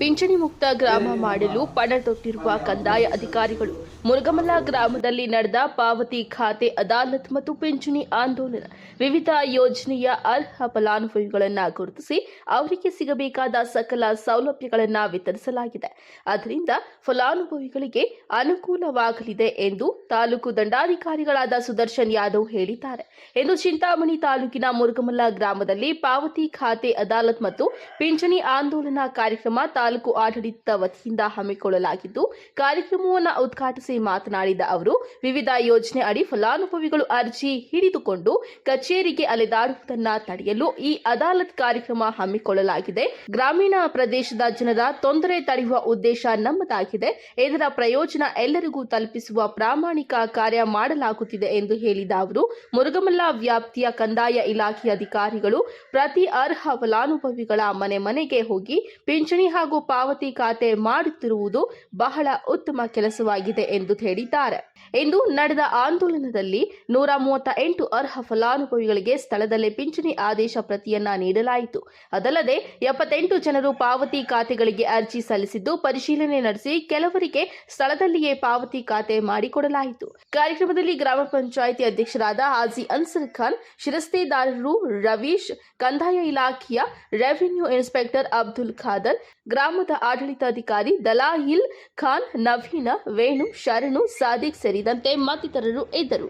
ಪಿಂಚಣಿ ಮುಕ್ತ ಗ್ರಾಮ ಮಾಡಲು ಪಣ ತೊಟ್ಟಿರುವ ಕಂದಾಯ ಅಧಿಕಾರಿಗಳು. ಮುರುಗಮಲ್ಲ ಗ್ರಾಮದಲ್ಲಿ ನಡೆದ ಪಾವತಿ ಖಾತೆ ಅದಾಲತ್ ಮತ್ತು ಪಿಂಚಣಿ ಆಂದೋಲನ. ವಿವಿಧ ಯೋಜನೆಯ ಅರ್ಹ ಫಲಾನುಭವಿಗಳನ್ನು ಗುರುತಿಸಿ ಅವರಿಗೆ ಸಿಗಬೇಕಾದ ಸಕಲ ಸೌಲಭ್ಯಗಳನ್ನು ವಿತರಿಸಲಾಗಿದೆ. ಅದರಿಂದ ಫಲಾನುಭವಿಗಳಿಗೆ ಅನುಕೂಲವಾಗಲಿದೆ ಎಂದು ತಾಲೂಕು ದಂಡಾಧಿಕಾರಿಗಳಾದ ಸುದರ್ಶನ್ ಯಾದವ್ ಹೇಳಿದ್ದಾರೆ. ಎಂದು ಚಿಂತಾಮಣಿ ತಾಲೂಕಿನ ಮುರುಗಮಲ್ಲ ಗ್ರಾಮದಲ್ಲಿ ಪಾವತಿ ಖಾತೆ ಅದಾಲತ್ ಮತ್ತು ಪಿಂಚಣಿ ಆಂದೋಲನ ಕಾರ್ಯಕ್ರಮ ತಾಲೂಕು ಆಡಳಿತ ವತಿಯಿಂದ ಹಮ್ಮಿಕೊಳ್ಳಲಾಗಿದ್ದು, ಕಾರ್ಯಕ್ರಮವನ್ನು ಉದ್ಘಾಟಿಸಿ ಮಾತನಾಡಿದ ಅವರು, ವಿವಿಧ ಯೋಜನೆ ಅಡಿ ಫಲಾನುಭವಿಗಳು ಅರ್ಜಿ ಹಿಡಿದುಕೊಂಡು ಕಚೇರಿಗೆ ಅಲೆದಾಡುವುದನ್ನು ತಡೆಯಲು ಈ ಅದಾಲತ್ ಕಾರ್ಯಕ್ರಮ ಹಮ್ಮಿಕೊಳ್ಳಲಾಗಿದೆ. ಗ್ರಾಮೀಣ ಪ್ರದೇಶದ ಜನರ ತೊಂದರೆ ತಡೆಯುವ ಉದ್ದೇಶ ನಮ್ಮದಾಗಿದೆ. ಇದರ ಪ್ರಯೋಜನ ಎಲ್ಲರಿಗೂ ತಲುಪಿಸುವ ಪ್ರಾಮಾಣಿಕ ಕಾರ್ಯ ಮಾಡಲಾಗುತ್ತಿದೆ ಎಂದು ಹೇಳಿದ ಅವರು, ಮುರುಗಮಲ್ಲ ವ್ಯಾಪ್ತಿಯ ಕಂದಾಯ ಇಲಾಖೆ ಅಧಿಕಾರಿಗಳು ಪ್ರತಿ ಅರ್ಹ ಫಲಾನುಭವಿಗಳ ಮನೆ ಮನೆಗೆ ಹೋಗಿ ಪಿಂಚಣಿ ಹಾಗೂ ಪಾವತಿ ಖಾತೆ ಮಾಡುತ್ತಿರುವುದು ಬಹಳ ಉತ್ತಮ ಕೆಲಸವಾಗಿದೆ ಎಂದು ಹೇಳಿದ್ದಾರೆ. ಇಂದು ನಡೆದ ಆಂದೋಲನದಲ್ಲಿ ನೂರ ಮೂವತ್ತ ಎಂಟು ಅರ್ಹ ಫಲಾನುಭವಿಗಳಿಗೆ ಸ್ಥಳದಲ್ಲೇ ಪಿಂಚಣಿ ಆದೇಶ ಪ್ರತಿಯನ್ನ ನೀಡಲಾಯಿತು. ಅದಲ್ಲದೆ ಎಪ್ಪತ್ತೆಂಟು ಜನರು ಪಾವತಿ ಖಾತೆಗಳಿಗೆ ಅರ್ಜಿ ಸಲ್ಲಿಸಿದ್ದು ಪರಿಶೀಲನೆ ನಡೆಸಿ ಕೆಲವರಿಗೆ ಸ್ಥಳದಲ್ಲಿಯೇ ಪಾವತಿ ಖಾತೆ ಮಾಡಿಕೊಡಲಾಯಿತು. ಕಾರ್ಯಕ್ರಮದಲ್ಲಿ ಗ್ರಾಮ ಪಂಚಾಯಿತಿ ಅಧ್ಯಕ್ಷರಾದ ಹಾಜಿ ಅನ್ಸರ್ ಖಾನ್, ಶಿರಸ್ತೆದಾರರು ರವೀಶ್, ಕಂದಾಯ ಇಲಾಖೆಯ ರೆವಿನ್ಯೂ ಇನ್ಸ್ಪೆಕ್ಟರ್ ಅಬ್ದುಲ್ ಖಾದರ್, ಗ್ರಾಮದ ಆಡಳಿತಾಧಿಕಾರಿ ದಲಾಹಿಲ್ ಖಾನ್, ನವೀನ, ವೇಣು, ಶರಣು, ಸಾದಿಕ್ ಸೇರಿದಂತೆ ಮತ್ತಿತರರು ಇದ್ದರು.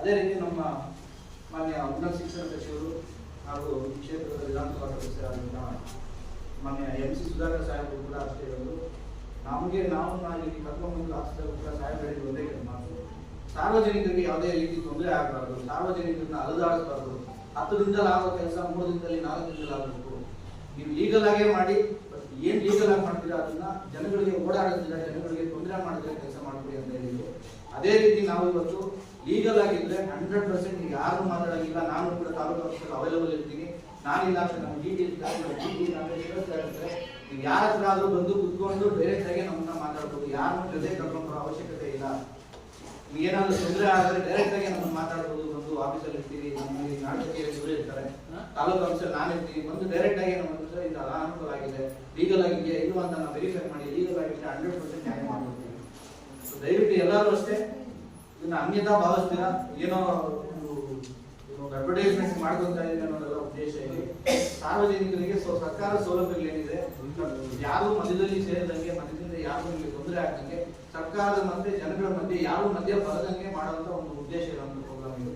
ಅದೇ ರೀತಿ ನಮ್ಮ ಮಾನ್ಯ ಉನ್ನತ ಶಿಕ್ಷಣ ಸಚಿವರು ಹಾಗೂ ಕ್ಷೇತ್ರದ ವಿಧಾನಸಭಾ ಸದಸ್ಯರಾದಂಥ ಮಾನ್ಯ ಎಂ ಸಿ ಸುಧಾಕರ್ ನಮಗೆ ನಾವು ಹಾಸ್ಪಿಟಲ್ ಕೂಡ ಒಂದೇ ಮಾತು. ಸಾರ್ವಜನಿಕರಿಗೆ ಯಾವುದೇ ರೀತಿ ತೊಂದರೆ ಆಗಬಾರ್ದು. ಸಾರ್ವಜನಿಕರನ್ನ ಹತ್ತು ದಿನದಲ್ಲಿ ಆಗೋ ಕೆಲಸ, ಮೂರು ದಿನದಲ್ಲಿ, ನಾಲ್ಕು ದಿನದಲ್ಲಿ ಆಗಬೇಕು ನೀವು ಲೀಗಲ್ ಆಗೇ ಮಾಡಿ ಬಟ್ ಏನ್ ಲೀಗಲ್ ಆಗಿ ಮಾಡ್ತೀರಾ ಅದನ್ನ ಜನಗಳಿಗೆ ಓಡಾಡೋದಿಲ್ಲ ಜನಗಳಿಗೆ ತೊಂದರೆ ಮಾಡಿದ್ರೆ ಕೆಲಸ ಮಾಡ್ಬಿಡಿ ಅಂತ ಹೇಳಿದ್ರು. ಅದೇ ರೀತಿ ನಾವು ಇವತ್ತು ಲೀಗಲ್ ಆಗಿದ್ರೆ ಹಂಡ್ರೆಡ್ ಪರ್ಸೆಂಟ್ ಯಾರು ಮಾತಾಡೋದಿಲ್ಲ ನಾನು ಕೂಡ ತಾಲೂಕು ಆಫೀಸಲ್ಲಿ ಅವೈಲೇಬಲ್ ಇರ್ತೀನಿ. ನಾನಿಲ್ಲ ಅಂದ್ರೆ ನಮ್ಮ ಡಿ ಡಿ ನೀವು ಯಾರ ಹತ್ರ ಆದರೂ ಬಂದು ಕುತ್ಕೊಂಡು ಡೈರೆಕ್ಟ್ ಆಗಿ ನಮ್ಮನ್ನ ಮಾತಾಡ್ಬೋದು. ಯಾರನ್ನೂ ಜೊತೆ ಕರ್ಕೊಂಡು ಬರೋ ಅವಶ್ಯಕತೆ ಇಲ್ಲ. ಏನಾದ್ರು ತೊಂದರೆ ಆದರೆ ಡೈರೆಕ್ಟ್ ಆಗಿ ನಮ್ಮನ್ನು ಮಾತಾಡ್ಬೋದು ಬಂದು ಆಫೀಸಲ್ಲಿ ಇರ್ತೀವಿ ನಮ್ಮಲ್ಲಿ ನಾಟಕೀಯ ದೂರ ಇರ್ತಾರೆ. ತಾಲೂಕು ಆಫೀಸಲ್ಲಿ ನಾನು ಇರ್ತೀನಿ. ಬಂದು ಡೈರೆಕ್ಟ್ ಆಗಿ ನಮ್ಮ ಹತ್ರ ಇದು ಅನಾನುಕೂಲ ಆಗಿದೆ. ಲೀಗಲ್ ಆಗಿದೆಯಾ ಇಲ್ಲ ಅಂತ ನಾವು ವೆರಿಫೈ ಮಾಡಿ ಲೀಗಲ್ ಆಗಿದೆ ಹಂಡ್ರೆಡ್ ಪರ್ಸೆಂಟ್ ನ್ಯಾಯ ಮಾಡ್ಬಿಡ್ತೀವಿ ಸೊ ದಯವಿಟ್ಟು ಎಲ್ಲರೂ ಅಷ್ಟೇ ಇದನ್ನ ಅನ್ಯತಾ ಭಾವಿಸ್ತೀರಾ? ಏನೋ ಒಂದು ಅಡ್ವರ್ಟೈಸ್ಮೆಂಟ್ ಮಾಡ್ಕೊಂತ ಇದೆ ಅನ್ನೋದೆಲ್ಲ ಉದ್ದೇಶ ಇದೆ. ಸಾರ್ವಜನಿಕರಿಗೆ ಸೊ ಸರ್ಕಾರ ಸೌಲಭ್ಯಗಳು ಏನಿದೆ ಯಾರು ಮಧ್ಯದಲ್ಲಿ ಸೇರಿದಂಗೆ ಮಧ್ಯದಿಂದ ಯಾರು ನಿಮಗೆ ತೊಂದರೆ ಆಗ್ದಂಗೆ ಸರ್ಕಾರದ ಮಧ್ಯೆ, ಜನಗಳ ಮಧ್ಯೆ ಯಾರು ಮಧ್ಯ ಬರದಂಗೆ ಮಾಡುವಂತ ಒಂದು ಉದ್ದೇಶ ಇರುವಂತ ಪ್ರೋಗ್ರಾಮ್ ಇದು.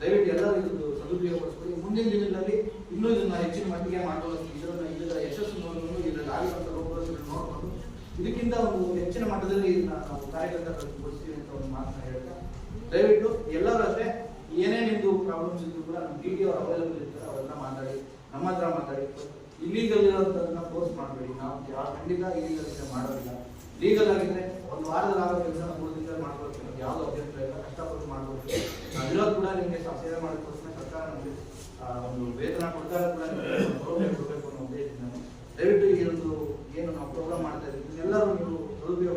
ದಯವಿಟ್ಟು ಎಲ್ಲರೂ ಇದು ಸದುಪಯೋಗಪಡಿಸ್ಕೊಳ್ಳಿ. ಮುಂದಿನ ದಿನಗಳಲ್ಲಿ ಇನ್ನೂ ಇದನ್ನ ಹೆಚ್ಚಿನ ಮಟ್ಟಿಗೆ ಮಾಡುವ ಇದನ್ನ ಇದರ ಯಶಸ್ಸು ನೋಡಬಹುದು ಇದರಲ್ಲಿ ಆಗಿರುವಂತ ರೋಗಗಳನ್ನು ನೋಡಬಹುದು ಇದಕ್ಕಿಂತ ಒಂದು ಹೆಚ್ಚಿನ ಮಟ್ಟದಲ್ಲಿ ಇದನ್ನ ನಾವು ಕಾರ್ಯಕರ್ತಗೊಳಿಸ್ತೀವಿ ಅಂತ ಒಂದು ಮಾತನ್ನ ಹೇಳ್ತಾ, ದಯವಿಟ್ಟು ಎಲ್ಲರೂ ಅಷ್ಟೇ ಏನೇ ನಿಮ್ದು ಪ್ರಾಬ್ಲಮ್ಸ್ ಇದ್ರು ಕೂಡ ನಮ್ಮ ಡಿ ಟಿ ಅವ್ರು ಅವೈಲೇಬಲ್ ಇರ್ತಾರೆ, ಅವರೆಲ್ಲ ಮಾತಾಡಿ, ನಮ್ಮ ಹತ್ರ ಮಾತಾಡಿ, ಇಲ್ಲೀಗಲ್ ಇರೋಂಥದ್ದನ್ನ ಫೋರ್ಸ್ ಮಾಡಬೇಡಿ. ನಾವು ಯಾವ ಖಂಡಿತ ಇಲ್ಲಿಗಲ್ಲಿ ಮಾಡೋದಿಲ್ಲ. ಲೀಗಲ್ ಆಗಿದ್ರೆ ಒಂದು ವಾರದ ನಾವು ಕೆಲಸ ಮೂರು ದಿನ ಮಾಡ್ಕೊಳ್ತೀವಿ ನಮ್ಗೆ ಯಾವ್ದು ಅಭ್ಯಂತರ ಇಲ್ಲ ಕಷ್ಟಪಟ್ಟು ಮಾಡ್ಕೊಡ್ತೀನಿ ಅದಿರೋದು ಕೂಡ ನಿಮಗೆ ಸೇವೆ ಮಾಡಿದ ಸರ್ಕಾರ ನಮಗೆ ಒಂದು ವೇತನ ಕೊಡ್ತಾ ಕೂಡ ಪ್ರೋಗ್ರಾಮ್ ಕೊಡಬೇಕು ಅನ್ನೋ ಉದ್ದೇಶ ನಾನು ದಯವಿಟ್ಟು ಈ ಒಂದು ಏನು ನಾವು ಪ್ರೋಗ್ರಾಮ್ ಮಾಡ್ತಾ ಇದ್ದೀವಿ, ಎಲ್ಲರೂ ನೀವು ದುರುಪಯೋಗ